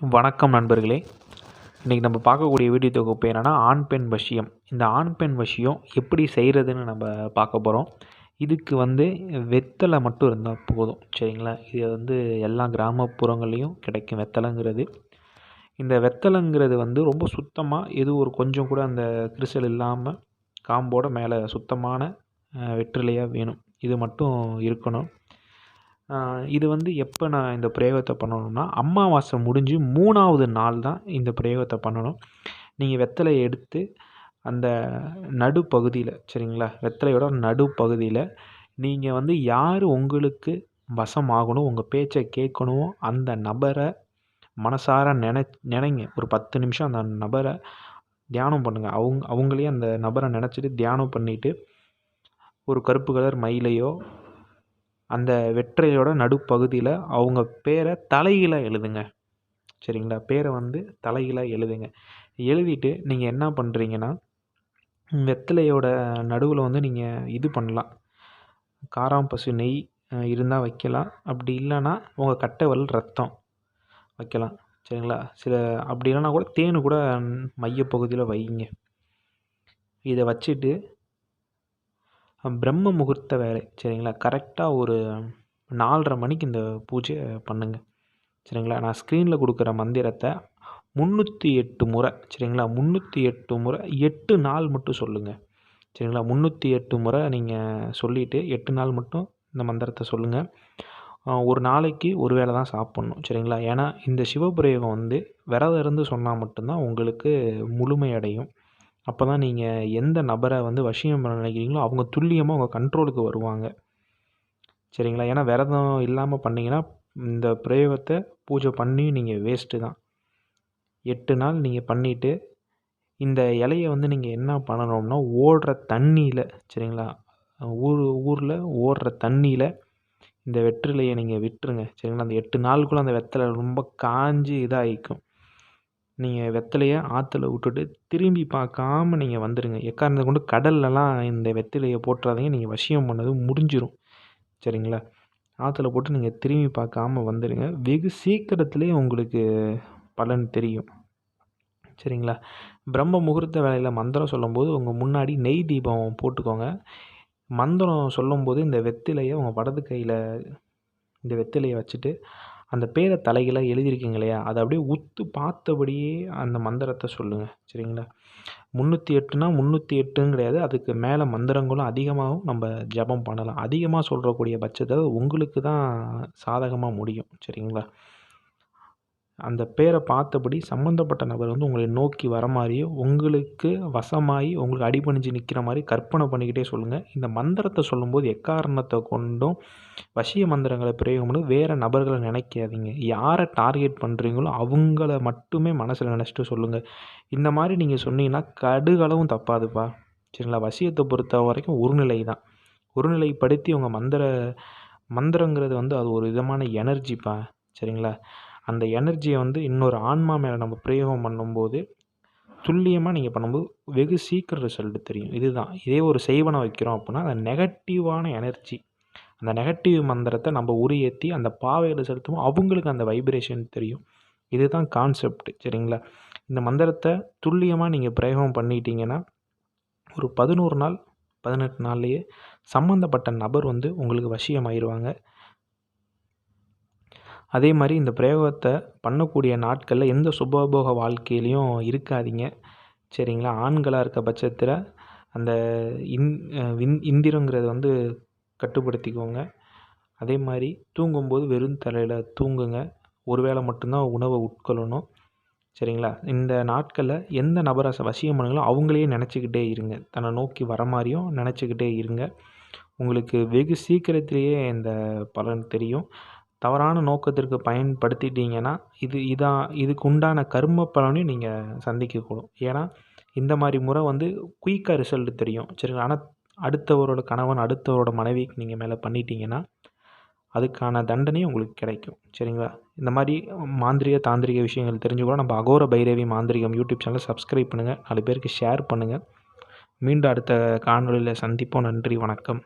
வணக்கம் நண்பர்களே. இன்றைக்கி நம்ம பார்க்கக்கூடிய வீடியோ தொகுப்பு என்னென்னா ஆண் பெண் வசியம். இந்த ஆண் பெண் வசியம் எப்படி செய்கிறதுன்னு நம்ம பார்க்க போகிறோம் இதுக்கு வந்து வெத்தலை மட்டும் இருந்தால் போதும். சரிங்களா? இது வந்து எல்லா கிராமப்புறங்கள்லேயும் கிடைக்கும் வெத்தலைங்கிறது. இந்த வெத்தலைங்கிறது வந்து ரொம்ப சுத்தமாக எது ஒரு கொஞ்சம் கூட அந்த கிரிசல் இல்லாமல் காம்போட மேலே சுத்தமான வெற்றிலையாக வேணும். இது மட்டும் இருக்கணும். இது வந்து எப்போ நான் இந்த பிரயோகத்தை பண்ணணும்னா அமாவாசை முடிஞ்சு மூணாவது நாள் தான் இந்த பிரயோகத்தை பண்ணணும். நீங்கள் வெத்தலையை எடுத்து அந்த நடுப்பகுதியில் சரிங்களா? வெத்தலையோட நடுப்பகுதியில் நீங்கள் வந்து யார் உங்களுக்கு வசம் ஆகணும் உங்கள் பேச்சை கேட்கணும் அந்த நபரை மனசார நினை நினைங்க. ஒரு பத்து நிமிஷம் அந்த நபரை தியானம் பண்ணுங்கள் அவங்க அவங்களே அந்த நபரை நினச்சிட்டு தியானம் பண்ணிவிட்டு ஒரு கருப்பு கலர் மயிலையோ அந்த வெற்றிலையோட நடுப்பகுதியில் அவங்க பேரை தலைகீழாக எழுதுங்க. சரிங்களா? பேரை வந்து தலைகீழாக எழுதுங்க. எழுதிட்டு நீங்கள் என்ன பண்ணுறீங்கன்னா வெத்தலையோட நடுவில் வந்து நீங்கள் இது பண்ணலாம். காராம்பசு நெய் இருந்தால் வைக்கலாம். அப்படி இல்லைன்னா உங்கள் கட்டைவல் ரத்தம் வைக்கலாம். சரிங்களா? சில அப்படி இல்லைன்னா கூட தேன் கூட மையப்பகுதியில் வைங்க. இதை வச்சுட்டு பிரம்ம முகூர்த்த வேலை. சரிங்களா? கரெக்டாக ஒரு நாலரை மணிக்கு இந்த பூஜையை பண்ணுங்கள் சரிங்களா? நான் ஸ்க்ரீனில் கொடுக்குற மந்திரத்தை முந்நூற்றி எட்டு முறை. சரிங்களா? முந்நூற்றி எட்டு முறை எட்டு நாள் மட்டும் சொல்லுங்கள் சரிங்களா? முந்நூற்றி எட்டு முறை நீங்கள் சொல்லிவிட்டு எட்டு நாள் மட்டும் இந்த மந்திரத்தை சொல்லுங்கள் ஒரு நாளைக்கு ஒரு வேளை தான் சாப்பிட்ணும். சரிங்களா? ஏன்னா இந்த சிவபிரயோகம் வந்து விரதம் இருந்து சொன்னால் மட்டும்தான் உங்களுக்கு முழுமையடையும். அப்போ தான் நீங்கள் எந்த நபரை வந்து வசியம் பண்ண நினைக்கிறீங்களோ அவங்க துல்லியமாக உங்கள் கண்ட்ரோலுக்கு வருவாங்க. சரிங்களா? ஏன்னா விரதம் இல்லாமல் பண்ணிங்கன்னா இந்த பிரயோகத்தை பூஜை பண்ணி நீங்கள் வேஸ்ட்டு தான். எட்டு நாள் நீங்கள் பண்ணிவிட்டு இந்த இலையை வந்து நீங்கள் என்ன பண்ணணும்னா ஓடுற தண்ணியில் சரிங்களா? ஊர் ஊரில் ஓடுற தண்ணியில் இந்த வெற்றிலையை நீங்கள் விட்டுருங்க. சரிங்களா? அந்த எட்டு நாளுக்குள்ளே அந்த வெத்தலை ரொம்ப காஞ்சி இதாகிக்கும். நீங்கள் வெத்தலையை ஆற்றுல விட்டுட்டு திரும்பி பார்க்காம நீங்கள் வந்துடுங்க எக்காரணத்தை கொண்டு கடல்லலாம் இந்த வெத்தலையை போட்டுறாதீங்க நீங்கள் வசியம் பண்ணது முடிஞ்சிடும் சரிங்களா? ஆற்றுல போட்டு நீங்கள் திரும்பி பார்க்காம வந்துடுங்க வெகு சீக்கிரத்துலேயே உங்களுக்கு பலன் தெரியும். சரிங்களா? பிரம்ம முகூர்த்த வேலையில் மந்திரம் சொல்லும்போது உங்கள் முன்னாடி நெய் தீபம் போட்டுக்கோங்க. மந்திரம் சொல்லும்போது இந்த வெத்திலையை உங்கள் வடது கையில் இந்த வெத்திலையை வச்சுட்டு அந்த பேரை தலைகளை எழுதியிருக்கீங்க இல்லையா? அதை அப்படியே உத்து பார்த்தபடியே அந்த மந்திரத்தை சொல்லுங்கள் சரிங்களா? முந்நூற்றி எட்டுனா முந்நூற்றி எட்டுன்னு கிடையாது. அதுக்கு மேலே மந்திரங்களும் அதிகமாகவும் நம்ம ஜபம் பண்ணலாம். அதிகமாக சொல்கிறக்கூடிய பட்சத்தில் உங்களுக்கு தான் சாதகமாக முடியும். சரிங்களா? அந்த பேரை பார்த்தபடி சம்மந்தப்பட்ட நபர் வந்து உங்களை நோக்கி வர மாதிரியும் உங்களுக்கு வசமாகி உங்களுக்கு அடிபணிஞ்சு நிற்கிற மாதிரி கற்பனை பண்ணிக்கிட்டே சொல்லுங்கள் இந்த மந்திரத்தை சொல்லும்போது எக்காரணத்தை கொண்டும் வசிய மந்திரங்களை பிரயோகம் பண்ணி வேறு நபர்களை நினைக்காதீங்க. யாரை டார்கெட் பண்ணுறீங்களோ அவங்கள மட்டுமே மனசில் நினச்சிட்டு சொல்லுங்கள் இந்த மாதிரி நீங்கள் சொன்னீங்கன்னா கடுகளவும் தப்பாதுப்பா. சரிங்களா? வசியத்தை பொறுத்த வரைக்கும் ஒருநிலை தான். ஒருநிலைப்படுத்தி உங்கள் மந்திர மந்திரங்கிறது வந்து அது ஒரு விதமான எனர்ஜிப்பா சரிங்களா? அந்த எனர்ஜியை வந்து இன்னொரு ஆன்மா மேலே நம்ம பிரயோகம் பண்ணும்போது துல்லியமாக நீங்கள் பண்ணும்போது வெகு சீக்கிரம் ரிசல்ட் தெரியும். இதுதான். இதே ஒரு செய்வனை வைக்கிறோம் அப்படின்னா அந்த நெகட்டிவான எனர்ஜி அந்த நெகட்டிவ் மந்திரத்தை நம்ம உரியேற்றி அந்த பாவை செலுத்தும் அவங்களுக்கு அந்த வைப்ரேஷன் தெரியும். இதுதான் கான்செப்ட் சரிங்களா? இந்த மந்திரத்தை துல்லியமாக நீங்கள் பிரயோகம் பண்ணிட்டீங்கன்னா ஒரு பதினோரு நாள் பதினெட்டு நாள்லேயே சம்மந்தப்பட்ட நபர் வந்து உங்களுக்கு வசியமாயிருவாங்க. அதே மாதிரி இந்த பிரயோகத்தை பண்ணக்கூடிய நாட்களில் எந்த சுபபோக வாழ்க்கையிலையும் இருக்காதீங்க. சரிங்களா? ஆண்களாக இருக்க பட்சத்தில் அந்த இந் விந் இந்திரங்கிறத வந்து கட்டுப்படுத்திக்கோங்க. அதே மாதிரி தூங்கும்போது வெறும் தலையில் தூங்குங்க. ஒரு வேளை மட்டும்தான் உணவை உட்கொள்ளணும். சரிங்களா? இந்த நாட்களில் எந்த நபரை வசியம் பண்ணுங்களோ அவங்களையே நினச்சிக்கிட்டே இருங்க. தன்னை நோக்கி வர மாதிரியும் நினச்சிக்கிட்டே இருங்க. உங்களுக்கு வெகு சீக்கிரத்திலேயே இந்த பலன் தெரியும். தவறான நோக்கத்திற்கு பயன்படுத்திட்டீங்கன்னா இது இதான் இதுக்கு உண்டான கர்ம பலனையும் நீங்கள் சந்திக்கக்கூடும். ஏன்னா இந்த மாதிரி முறை வந்து குயிக்காக ரிசல்ட் தெரியும். சரிங்களா ஆனால் அடுத்தவரோட கணவன் அடுத்தவரோட மனைவிக்கு நீங்கள் மேலே பண்ணிட்டீங்கன்னா அதுக்கான தண்டனையும் உங்களுக்கு கிடைக்கும். சரிங்களா? இந்த மாதிரி மாந்திரிக தாந்திரிக விஷயங்கள் தெரிஞ்சுக்கூட நம்ம அகோர பைரவி மாந்திரிகம் யூடியூப் சேனலை சப்ஸ்கிரைப் பண்ணுங்கள் நாலு பேருக்கு ஷேர் பண்ணுங்கள் மீண்டும் அடுத்த காணொலியில் சந்திப்போம். நன்றி வணக்கம்.